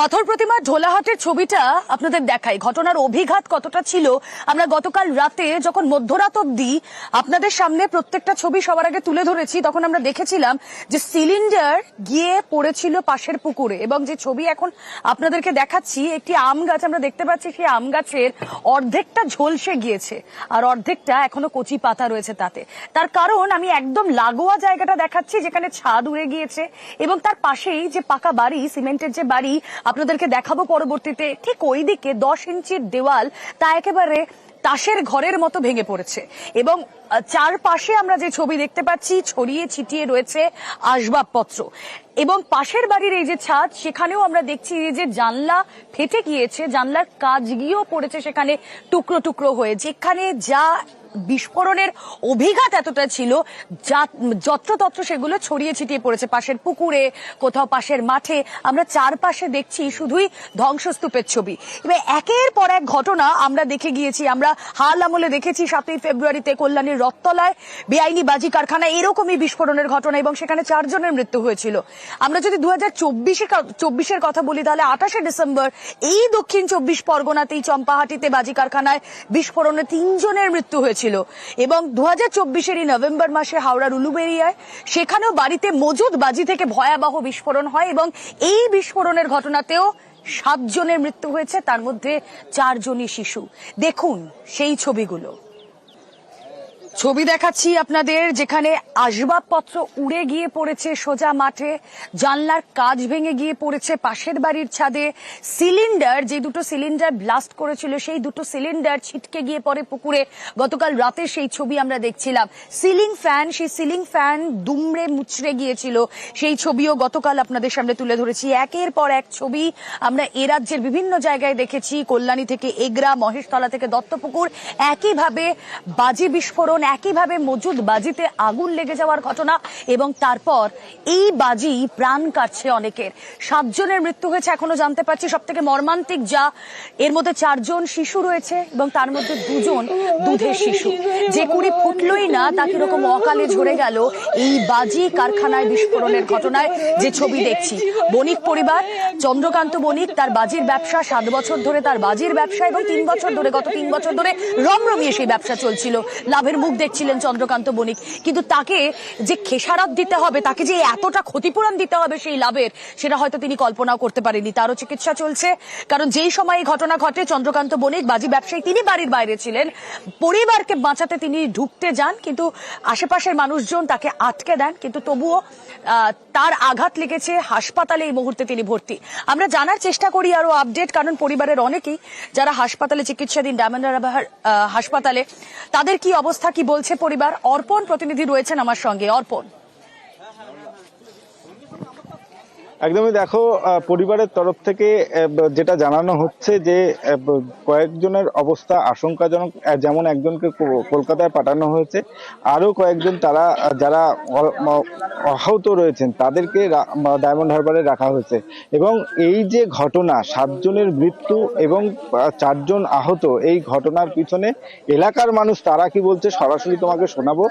পাথর প্রতিমা ঢোলাহাটের ছবিটা আপনাদের দেখাই। ঘটনার অভিঘাত কতটা ছিল? আমরা গতকাল রাতে যখন মধ্যরাত অব্দি আপনাদের সামনে প্রত্যেকটা ছবি সবার আগে তুলে ধরেছি, তখন আমরা দেখেছিলাম যে সিলিন্ডার গিয়ে পড়েছিল পাশের পুকুরে এবং যে ছবি এখন আপনাদেরকে দেখাচ্ছি, একটি আম গাছ আমরা দেখতে পাচ্ছি, সেই আম গাছের অর্ধেকটা ঝলসে গিয়েছে আর অর্ধেকটা এখনও কচি পাতা রয়েছে তাতে। তার কারণ আমি একদম লাগোয়া জায়গাটা দেখাচ্ছি, যেখানে ছাদ উড়ে গিয়েছে এবং তার পাশেই যে পাকা বাড়ি, সিমেন্টের যে বাড়ি আপনাদেরকে দেখাবো পরবর্তীতে ঠিক ওই দিকে দশ ইঞ্চির দেওয়াল তা একেবারে তাসের ঘরের মতো ভেঙে পড়েছে। এবং চারপাশে আমরা যে ছবি দেখতে পাচ্ছি, ছড়িয়ে ছিটিয়ে রয়েছে আসবাবপত্র। এবং পাশের বাড়ির এই যে ছাদ, সেখানেও আমরা দেখছি এই যে জানলা ফেটে গিয়েছে, জানলার কাজ গিয়েও পড়েছে সেখানে টুকরো টুকরো হয়ে। যেখানে যা বিস্ফোরণের অভিঘাত এতটা ছিল যত্রতত্র সেগুলো ছড়িয়ে ছিটিয়ে পড়েছে পাশের পুকুরে, কোথাও পাশের মাঠে। আমরা চারপাশে দেখছি শুধুই ধ্বংসস্তূপের ছবি। এবার একের পর এক ঘটনা আমরা দেখে গিয়েছি, আমরা হাল আমলে দেখেছি সাতই ফেব্রুয়ারিতে কল্যাণীর রত্তলায় বেআইনি বাজি কারখানা, এরকমই বিস্ফোরণের ঘটনা এবং সেখানে চারজনের মৃত্যু হয়েছিল। আমরা যদি দু হাজার চব্বিশে চব্বিশের কথা বলি, তাহলে আঠাশে ডিসেম্বর, এই দক্ষিণ চব্বিশ পরগনাতেই চম্পাহাটিতে বাজি কারখানায় বিস্ফোরণে তিনজনের মৃত্যু হয়েছিল এবং দু হাজার চব্বিশেরই নভেম্বর মাসে হাওড়ার উলুবেরিয়ায় সেখানেও বাড়িতে মজুদ বাজি থেকে ভয়াবহ বিস্ফোরণ হয় এবং এই বিস্ফোরণের ঘটনাতেও সাতজনের মৃত্যু হয়েছে, তার মধ্যে চারজনই শিশু। দেখুন সেই ছবিগুলো। ছবি দেখাচ্ছি আপনাদের, যেখানে আসবাবপত্র উড়ে গিয়ে পড়েছে সোজা মাঠে, জানলার কাজ ভেঙে গিয়ে পড়েছে পাশের বাড়ির ছাদে। সিলিন্ডার, যে দুটো সিলিন্ডার ব্লাস্ট করেছিল, সেই দুটো সিলিন্ডার ছিটকে গিয়ে পড়ে পুকুরে। গতকাল রাতে সেই ছবি আমরা দেখছিলাম। সিলিং ফ্যান, সেই সিলিং ফ্যান দুমড়ে মুচড়ে গিয়েছিল। সেই ছবিও গতকাল আপনাদের সামনে তুলে ধরেছি। একের পর এক ছবি আমরা এ রাজ্যের বিভিন্ন জায়গায় দেখেছি। কল্যাণী থেকে এগরা, মহেশতলা থেকে দত্তপুকুর। একইভাবে বাজি বিস্ফোরণ একইভাবে মজুদ বাজিতে আগুন লেগে যাওয়ার ঘটনা এবং তারপর এই বাজি প্রাণ কাটছে অনেকের। সাতজনের মৃত্যু হয়েছে, এখনও জানতে পারছি। সব থেকে মর্মান্তিক যা, এর মধ্যে চারজন শিশু রয়েছে এবং তার মধ্যে দুজন দুধের শিশু। যে কুড়ি ফুটলই না, তা কীরকম অকালে ঝরে গেল এই বাজি কারখানায় বিস্ফোরণের ঘটনায় যে ছবি দেখছি। বণিক পরিবার, চন্দ্রকান্ত বণিক, তার বাজির ব্যবসা, সাত বছর ধরে তার বাজির ব্যবসা এবং তিন বছর ধরে, গত তিন বছর ধরে রমরমিয়ে সেই ব্যবসা চলছিল। লাভের মুখ দেখছিলেন চন্দ্রকান্ত বণিক। কিন্তু তাকে যে খেসারত দিতে হবে, তাকে যে এতটা ক্ষতিপূরণ দিতে হবে সেই লাভের, সেটা হয়তো তিনি কল্পনাও করতে পারেননি। তারও চিকিৎসা চলছে। কারণ যেই সময় ঘটনা ঘটে, চন্দ্রকান্ত বণিক, বাজি ব্যবসায়ী, তিনি বাড়ির বাইরে ছিলেন। পরিবারকে বাঁচাতে তিনি ঢুকতে যান, কিন্তু আশেপাশের মানুষজন তাকে আটকে দেন। কিন্তু তবুও তার আঘাত লেগেছে। হাসপাতালে এই মুহূর্তে তিনি ভর্তি। আমরা জানার চেষ্টা করি আরও আপডেট, কারণ পরিবারের অনেকেই যারা হাসপাতালে চিকিৎসাধীন, ডায়মন্ড হাসপাতালে, তাদের কি অবস্থা, কি বলছে পরিবার? অর্পণ প্রতিনিধি রয়েছেন আমার সঙ্গে। অর্পণ। একদমই দেখো পরিবারের তরফ থেকে যেটা জানানো হচ্ছে যে কয়েকজনের অবস্থা আশঙ্কাজনক যেমন একজনকে কলকাতায় পাঠানো হয়েছে, আরও কয়েকজন তারা যারা আহত রয়েছেন, তাদেরকে ডায়মন্ড হারবারে রাখা হয়েছে। এবং এই যে ঘটনা, সাতজনের মৃত্যু এবং চারজন আহত, এই ঘটনার পিছনে এলাকার মানুষ তারা কি বলছে, সরাসরি তোমাকে শোনাবো।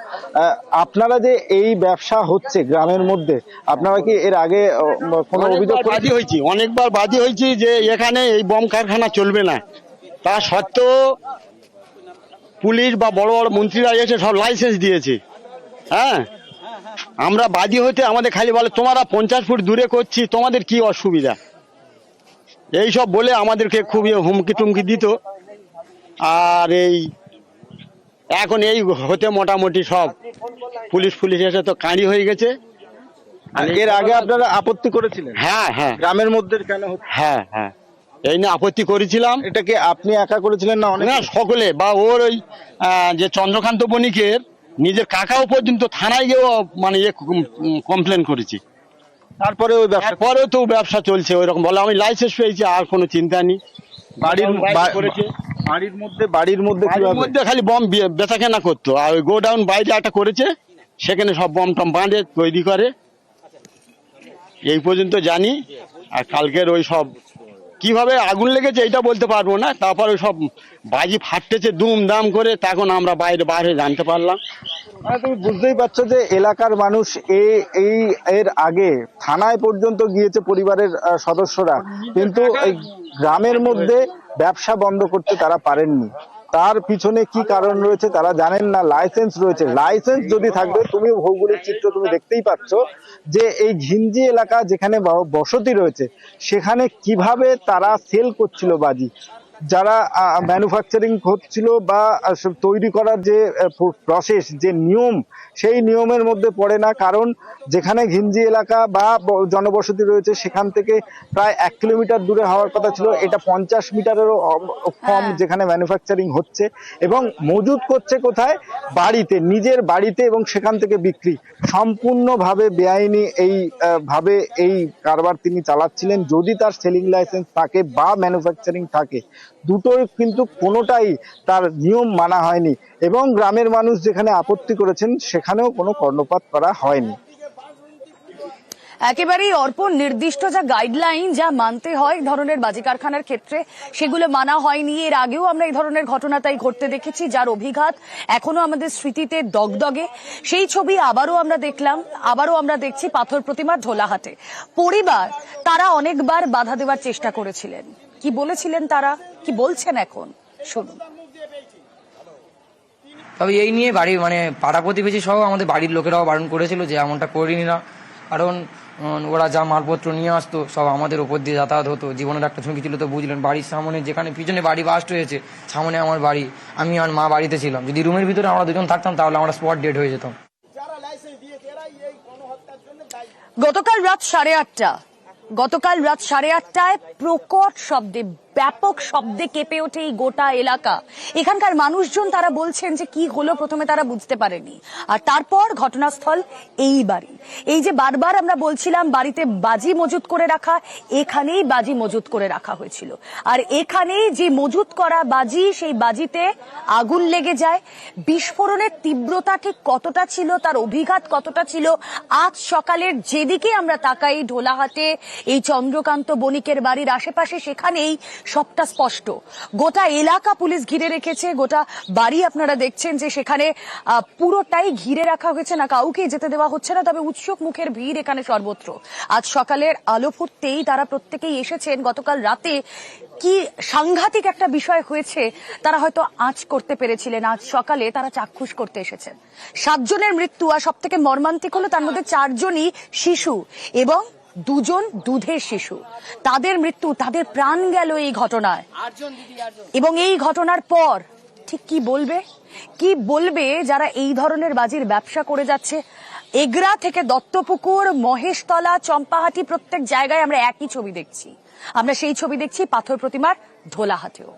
আপনারা যে এই ব্যবসা হচ্ছে গ্রামের মধ্যে, আপনারা কি এর আগে কোনো অভিযোগ হয়েছি অনেকবার বাদী হয়েছি যে এখানে এই বম কারখানা চলবে না। তা সত্ত্বেও পুলিশ বা বড় বড় মন্ত্রীরা এসে সব লাইসেন্স দিয়েছে। হ্যাঁ? আমরা বাদী হতে আমাদের খালি বলে তোমরা পঞ্চাশ ফুট দূরে করছি তোমাদের কি অসুবিধা? এই সব বলে আমাদেরকে খুবই হুমকি টুমকি দিত। আর এই এখন এই হতে মোটামুটি সব পুলিশ পুলিশ এসে তো কাঁড়ি হয়ে গেছে। এর আগে আপনারা আপত্তি করেছিলেন? হ্যাঁ হ্যাঁ। গ্রামের মধ্যে কেন হ্যাঁ হ্যাঁ। এই নিয়ে আপত্তি করেছিলাম। এটা কি আপনি একা করেছিলেন না অনেক? না সকলে বা ওর ওই যে চন্দ্রকান্ত বণিকের নিজের কাকাও পর্যন্ত থানায় গিয়েও মানে ইয়ে কমপ্লেন করেছি। তারপরে ওই ব্যবসা তারপরেও তো ব্যবসা চলছে ওই রকম বলে আমি লাইসেন্স পেয়েছি আর কোনো চিন্তা নেই। বাড়ির করেছে। বাড়ির মধ্যে বাড়ির মধ্যে বাড়ির মধ্যে খালি বম বেচা কেনা করতো। আর ওই গোডাউন বাইরে একটা করেছে সেখানে সব বম টম বাঁধে তৈরি করে। এই পর্যন্ত জানি, আর কালকের ওই সব, কীভাবে আগুন লেগেছে এটা বলতে পারব না, তারপর ওই সব বাজি ফাটতেছে দুম দাম করে, তখন আমরা বাইরে বাইরে জানতে পারলাম। মানে তুমি বুঝতেই পারছ যে এলাকার মানুষ এ, এই, এর আগে থানায় পর্যন্ত গিয়েছে পরিবারের সদস্যরা। কিন্তু এই গ্রামের মধ্যে ব্যবসা বন্ধ করতে তারা পারেননি। তার পিছনে কি কারণ রয়েছে তারা জানেন না লাইসেন্স রয়েছে। লাইসেন্স যদি থাকবে, তুমি ভৌগোলিক চিত্র তুমি দেখতেই পাচ্ছ যে এই ঘিঞ্জি এলাকা যেখানে বসতি রয়েছে, সেখানে কীভাবে তারা সেল করছিল বাজি। যারা ম্যানুফ্যাকচারিং হচ্ছিল বা তৈরি করার যে প্রসেস যে নিয়ম সেই নিয়মের মধ্যে পড়ে না। কারণ যেখানে ঘিঞ্জি এলাকা বা জনবসতি রয়েছে সেখান থেকে প্রায় এক কিলোমিটার দূরে হওয়ার কথা ছিল। এটা পঞ্চাশ মিটারেরও কম হ্যাঁ। যেখানে ম্যানুফ্যাকচারিং হচ্ছে এবং মজুত করছে কোথায়? বাড়িতে নিজের বাড়িতে এবং সেখান থেকে বিক্রি। সম্পূর্ণভাবে বেআইনি এই ভাবে এই কারবার তিনি চালাচ্ছিলেন। যদি তার সেলিং লাইসেন্স থাকে বা ম্যানুফ্যাকচারিং থাকে দুটোর কিন্তু কোনোটাই তার নিয়ম মানা হয়নি। এবং গ্রামের মানুষ যেখানে আপত্তি করেছেন, সেখানেও কোনো কর্ণপাত করা হয়নি। একেবারেই অর্পণ নির্দিষ্ট যা গাইডলাইন যা মানতে হয় ধরনের বাজি কারখানার ক্ষেত্রে, সেগুলো মানা হয়নি। এর আগেও আমরা এই ধরনের ঘটনা তাই ঘটতে দেখেছি, যার অভিঘাত এখনও আমাদের স্মৃতিতে দগদগে। সেই ছবি আবারও আমরা দেখলাম, আবারও আমরা দেখছি পাথর প্রতিমা ঢোলাহাটে। পরিবার, তারা অনেকবার বাধা দেওয়ার চেষ্টা করেছিলেন। কি বলেছিলেন তারা? কি বলছেন এখন? শুনুন। তবে এই নিয়ে বাড়ি মানে পাড়া প্রতিবেশী সহ আমাদের বাড়ির লোকেরাও বারণ করেছিল যে এমনটা করিনি না। কারণ ওরা যা মালপত্র নিয়ে আসতো সব আমাদের ওপর দিয়ে যাতায়াত হতো। জীবনের একটা ঝুঁকি ছিল তো বুঝলেন বাড়ির সামনে যেখানে পিছনে বাড়ি বাস্ট হয়েছে সামনে আমার বাড়ি আমি আর মা বাড়িতে ছিলাম। যদি রুমের ভিতরে আমরা দুজন থাকতাম তাহলে আমরা স্পট ডেড হয়ে যেতাম। গতকাল রাত সাড়ে আটটা। গতকাল রাত সাড়ে আটটায় প্রকট শব্দে ব্যাপক শব্দে কেঁপে ওঠে এই গোটা এলাকা। এখানকার মানুষজন তারা বলছেন যে কি হলো প্রথমে তারা বুঝতে পারেনি। আর তারপর ঘটনাস্থল এই বাড়ি। এই যে বারবার আমরা বলছিলাম বাড়িতে বাজি মজুত করে রাখা, এখানেই বাজি মজুত করে রাখা হয়েছিল। আর এখানেই যে মজুত করা বাজি, সেই বাজিতে আগুন লেগে যায়। বিস্ফোরণের তীব্রতা ঠিক কতটা ছিল, তার অভিঘাত কতটা ছিল, আজ সকালের যেদিকে আমরা তাকাই, ঢোলাহাটে এই চন্দ্রকান্ত বণিকের বাড়ির আশেপাশে সেখানেই সবটা স্পষ্ট। গোটা এলাকা পুলিশ ঘিরে রেখেছে, গোটা বাড়ি আপনারা দেখছেন যে সেখানে পুরোটাই ঘিরে রাখা হয়েছে না, কাউকে যেতে দেওয়া হচ্ছে না, তবে উৎসুক মুখের ভিড় এখানে সর্বত্র। আজ সকালের আলো ফুটতেই তারা প্রত্যেকেই এসেছেন। গতকাল রাতে কি সাংঘাতিক একটা বিষয় হয়েছে, তারা হয়তো আঁচ করতে পেরেছিলেন। আজ সকালে তারা চাক্ষুষ করতে এসেছেন। সাতজনের মৃত্যু, আর সব থেকে মর্মান্তিক হলো তার মধ্যে চারজনই শিশু এবং দুজন দুধের শিশু। তাদের মৃত্যু তাদের প্রাণ গেল এই ঘটনায়। এবং এই ঘটনার পর ঠিক কি বলবে? কি বলবে যারা এই ধরনের বাজির ব্যবসা করে যাচ্ছে? এগরা থেকে দত্তপুকুর মহেশতলা চম্পাহাটি প্রত্যেক জায়গায় আমরা একই ছবি দেখছি। আমরা সেই ছবি দেখছি পাথর প্রতিমার ধোলাহাটেও।